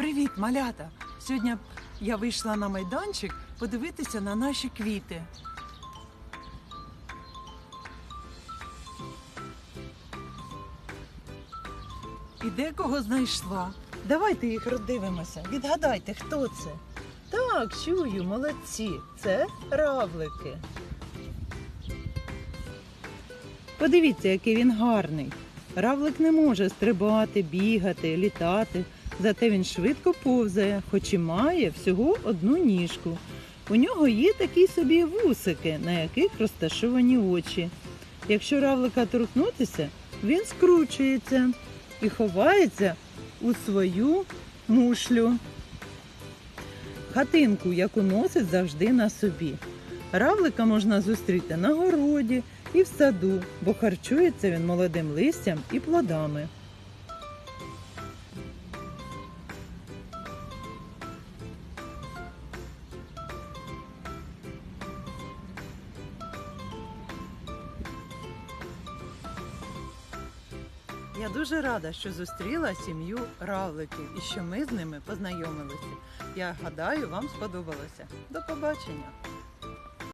Привіт, малята! Сьогодні я вийшла на майданчик подивитися на наші квіти. І декого знайшла. Давайте їх роздивимося. Відгадайте, хто це? Так, чую, молодці. Це равлики. Подивіться, який він гарний. Равлик не може стрибати, бігати, літати, зате він швидко повзає, хоч і має всього одну ніжку. У нього є такі собі вусики, на яких розташовані очі. Якщо равлика торкнутися, він скручується і ховається у свою мушлю. Хатинку, яку носить завжди на собі. Равлика можна зустріти на городі і в саду, бо харчується він молодим листям і плодами. Я дуже рада, що зустріла сім'ю равликів і що ми з ними познайомилися. Я гадаю, вам сподобалося. До побачення!